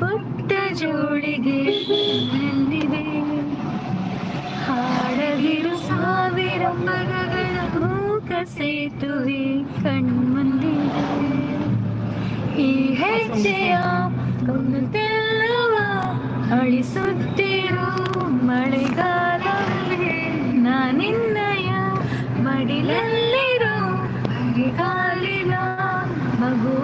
ಪುಟ್ಟ ಜೋಳಿಗೆ ಬಂದಿದೆ ಹಾಡದಿರು ಸಾವಿರ ಪದಗಳ ಮೂಕ ಸೇತುವೆ ಕಣ್ಮುಂದಿದೆ. ಈ ಹೆಜ್ಜೆಯ ಕೊನೆತೆಲ್ಲವ ಅಳಿಸುತ್ತಿರು ಮಳೆಗಾಲವೇ. ನಾನಿನ್ನಯ ಮಡಿಲಲ್ಲಿರೋ ಹರಿಗಾಲಿನ ಮಗುವಾಗುವೆ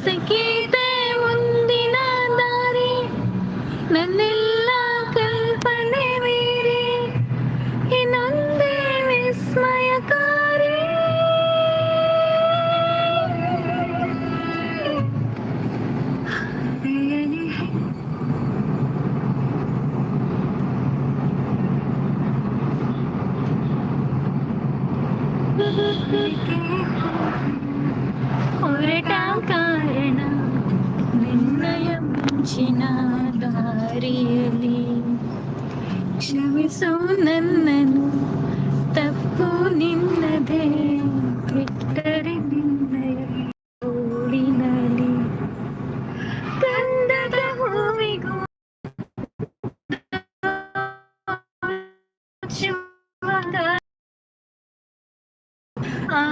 ಸಿಕ್ಕಿದೆ ಮುಂದಿನ ದಾರಿ ನನ್ನೆಲ್ಲ ಕಲ್ಪನೆ ಮೀರಿ ಇನ್ನೊಂದೇ ವಿಸ್ಮಯಕಾರಿ ಹಾದಿಯಲ್ಲಿ ಹೊರಟ ಹೆಚ್ಚಿನ ದಾರಿಯಲ್ಲಿ ಕ್ಷಮಿಸೋ ನನ್ನನು ತಪ್ಪು ನಿನ್ನದೇ ಕೆಟ್ಟರೆ ನಿನ್ನಯ ಓಡಿನಲಿ ಕಂದದ ಹೂವಿಗೂ ಆ